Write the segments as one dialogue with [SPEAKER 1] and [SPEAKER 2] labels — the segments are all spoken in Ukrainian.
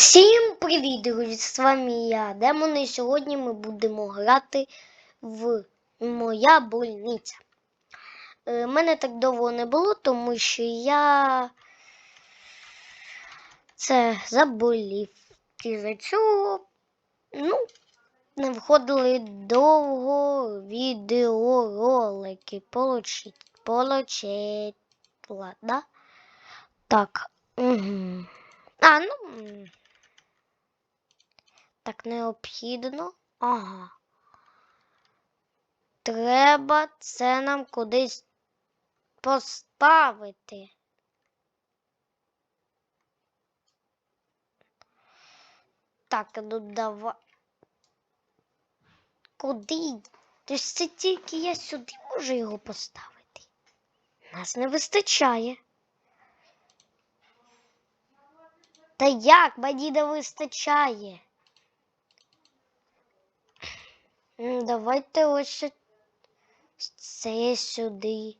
[SPEAKER 1] Всім привіт, друзі! З вами я, Демон, і сьогодні ми будемо грати в Моя больниця. Е, мене так довго не було, тому що я це заболів. І цього, ну, не виходили довго відеоролики. Получить, получить, ладно. Так. Угу. А, ну. Так необхідно. Ага. Треба це нам кудись поставити. Так, ну давай. Куди? Тож це тільки я сюди можу його поставити. Нас не вистачає. Та як мені не вистачає? Давайте ось це сюди.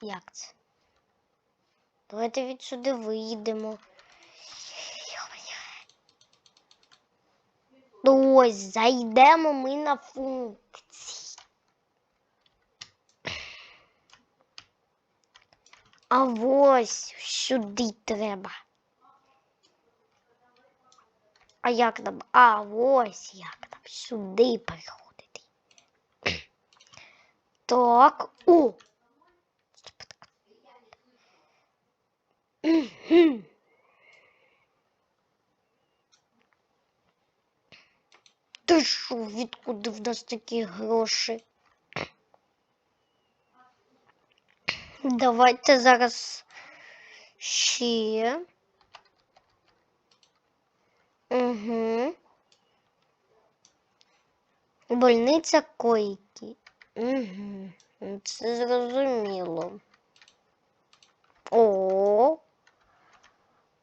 [SPEAKER 1] Як це? Давайте відсюди вийдемо. Ось, зайдемо ми на функції. А ось сюди треба. А як нам? А, ось як нам сюди переходити. Так, о! Ти що, відкуди в нас такі гроші? Давайте зараз ще. Угу. Больниця койки. Угу. Це зрозуміло. О.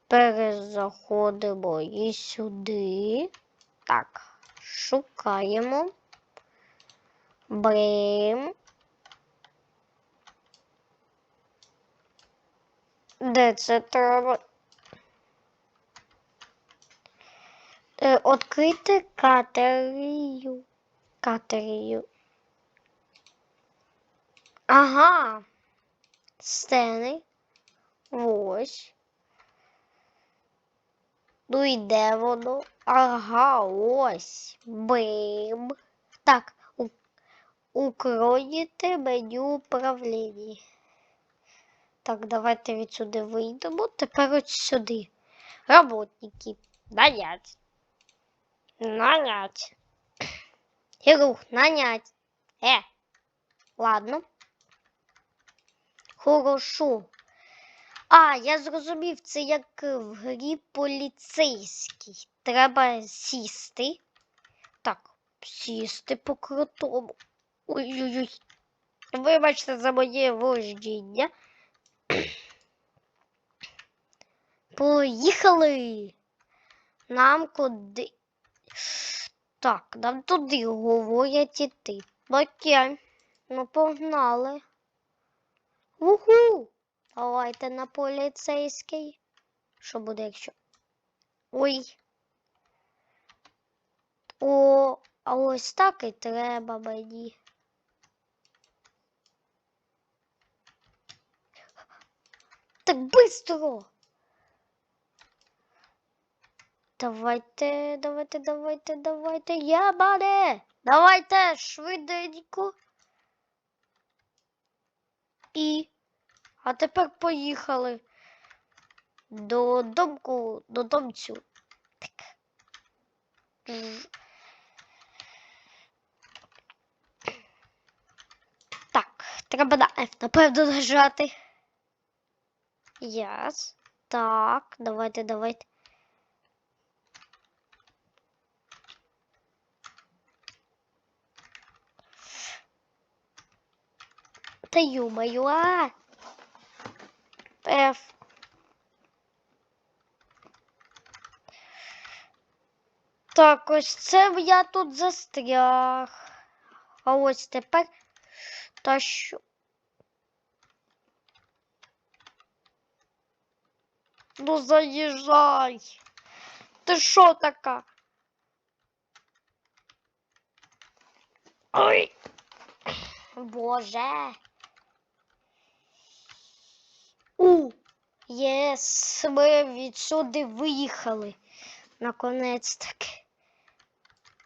[SPEAKER 1] Перезаходимо і сюди. Так, шукаємо. Брим. Де це треба? Открити катерію. Катерію. Ага. Стени. Ось. Ну і де воно? Ага, ось. Бим. Так, укроїти меню управління. Так, давайте відсюди вийдемо. Тепер от сюди. Работники. Нанять. Нанять. Хірух, нанять. Е. Ладно. Хорошо. А, я зрозумів, це як в грі поліцейський. Треба сісти. Так, сісти по крутому. Ой-ой-ой. Вибачте за моє вождіння. Поїхали. Нам куди. Так, нам туди говорять іти. Окей. Ну, погнали. Уху! Давайте на поліцейський. Що буде, якщо. Ой. О, а ось так і треба мені. Так быстро. Давайте, давайте, давайте, давайте. Я бане. Давайте швиденько. І. А тепер поїхали до домку, до домцю. Так. Так, треба на F, напевно, нажати. Яс. Так, давайте, давайте. Та ё-моё, а! F. Так, ось це я тут застряг. А ось тепер та що. Ну заїжджай. Ти що така? Ой. Боже. У. Єс, ми відсюди виїхали. Наконець таки.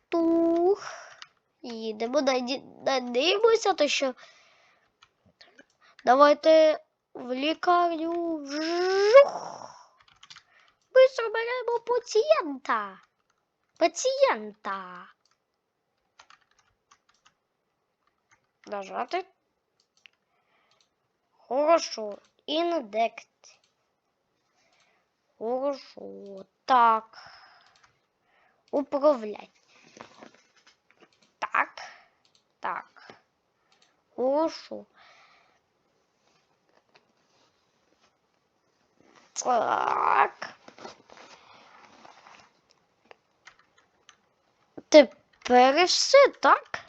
[SPEAKER 1] Тух. Їдемо, наді- надіємося, то що. Давайте в лікарню. Вжух. Ми заберемо пацієнта. Пацієнта. Нажати. Хорошо. Індект. Хорошо. Так. Управлять. Так. Так. Хорошо. Так. Тепер все так.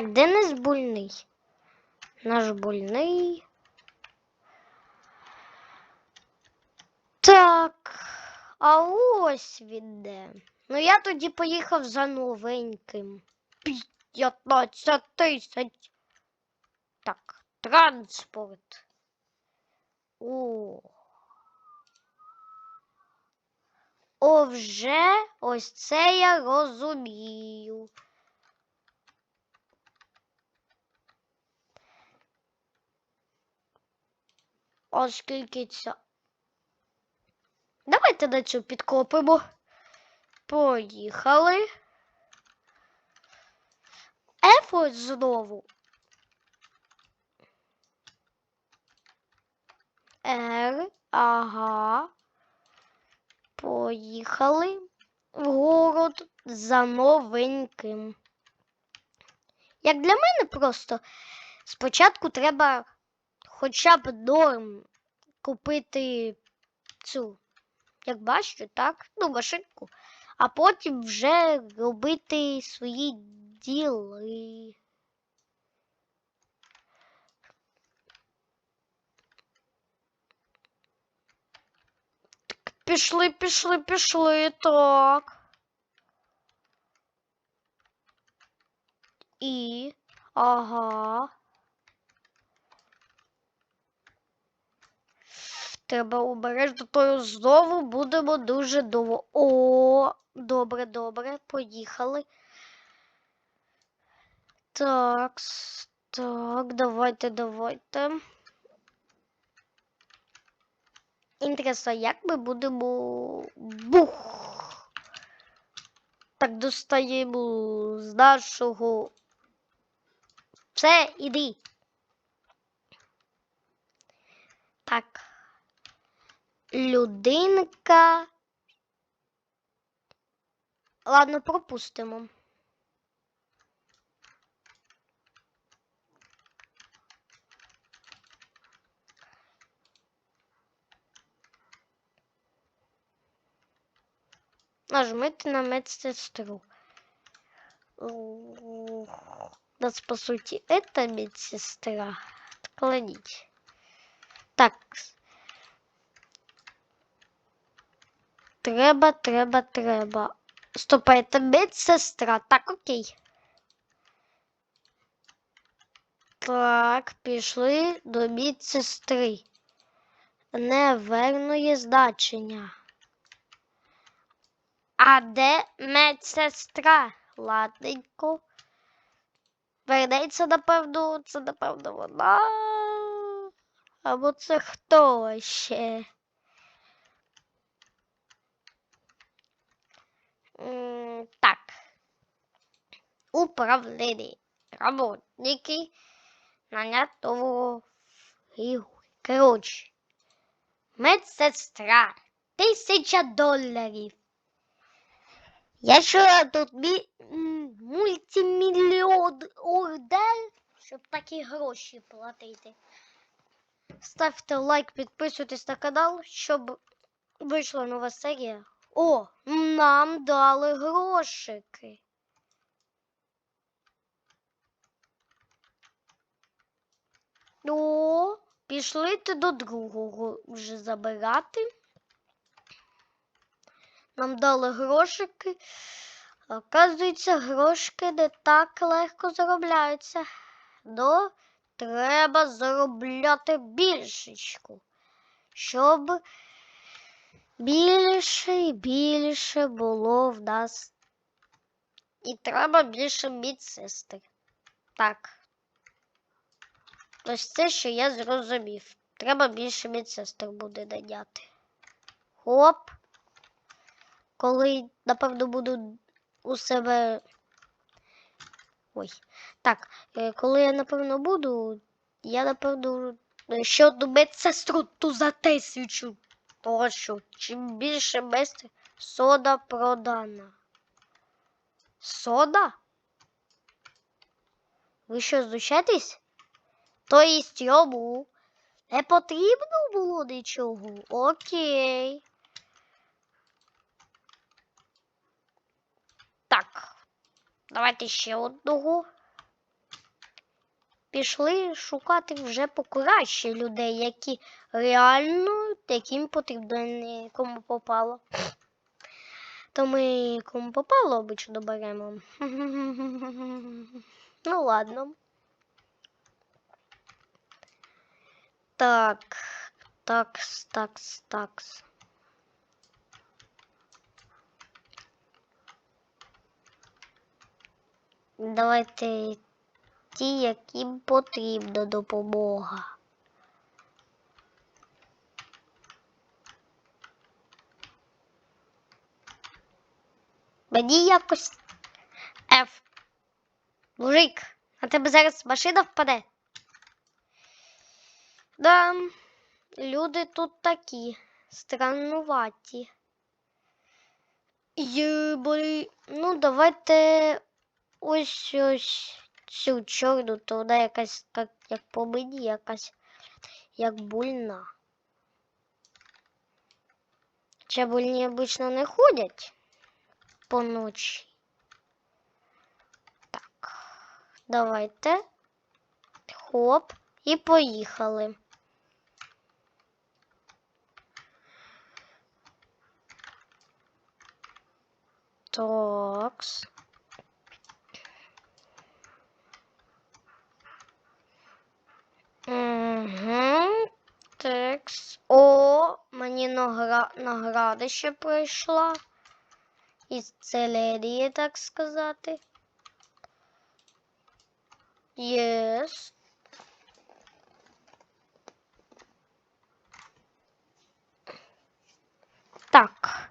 [SPEAKER 1] Так, Денис больний. Наш больний. Так. А ось він де. Ну я тоді поїхав за новеньким. 15 тисяч. Так, транспорт. О. О, вже ось це я розумію. Оскільки ця. Давайте на цю підкопимо. Поїхали. Ось знову. R, ага. Поїхали в город за новеньким. Як для мене просто спочатку треба хоча б норм купити цю, як бачите, так, ну, машинку, а потім вже робити свої діли. Так, Пішли, пішли, пішли, так. І, ага. Треба обережно, то знову будемо дуже довго. О, добре, добре, поїхали. Так, так, давайте, давайте. Інтересно, як ми будемо. Бух! Так, достаємо з нашого. Все, іди. Так. Людинка. Ладно, пропустимо. Нажмите на медсестру. Нас, по сути, это медсестра. Отклонить. Так. Треба, треба, треба. Стоп, а это медсестра. Так, окей. Так, пішли до медсестри. Неверної значення. А де медсестра? Ладненько. Вернеться, напевно, це, напевно, вона. Або це хто ще? Так. Управління. Работники нанятого фігури. Коротше. Медсестра. Тисяча доларів. Я що тут мі... м, мультимільйон ордер, щоб такі гроші платити. Ставте лайк, підписуйтесь на канал, щоб вийшла нова серія О, нам дали грошики. О, пішли ти до другого вже забирати. Нам дали грошики. Оказується, грошики не так легко заробляються. Ну, треба заробляти більшечку, щоб більше і більше було в нас. І треба більше медсестер. Так. Ось це, що я зрозумів. Треба більше медсестер буде наняти. Хоп. Коли, напевно, буду у себе. Ой. Так, е, коли я, напевно, буду, я, напевно, ще одну медсестру ту. Тому що чим більше медсестер, сода продана. Сода? Ви що, знущаєтесь? То єсть йому не потрібно було нічого. Окей. Так. Давайте ще одного. Пішли шукати вже покраще людей, які реально яким потрібно, не кому попало. То ми кому попало обично беремо. Ну ладно. Так, такс, такс, такс. Давайте ті, яким потрібна допомога. Мені якось Ф. Мужик, на тебе зараз машина впаде. Да, люди тут такі страннуваті. Єбали. Ну, давайте ось ось цю чорну, то вона якась як, як по мені, якась як больна. Хоча больні обично не ходять поночі. Так, давайте. Хоп, і поїхали. Такс. Угу. Текс. О, мені награ... награда ще прийшла. Ісцелення, так сказати. Єс. Так.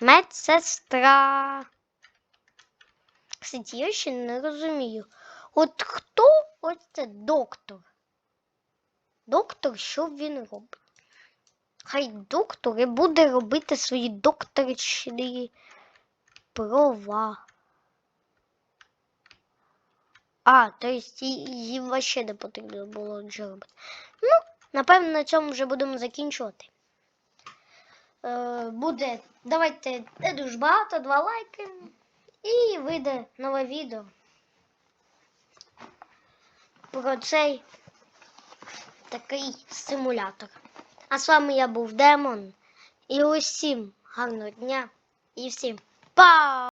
[SPEAKER 1] Медсестра. Кстати, я ще не розумію. От хто ось це доктор? Доктор, що він робить? Хай доктор і буде робити свої докторичні права. А, то есть їм вообще не потрібно було нічого робити. Ну, напевно, на цьому вже будемо закінчувати. Е, буде, давайте не дуже багато, два лайки. І вийде нове відео про цей такий симулятор. А з вами я був Демон. І усім гарного дня і всім па!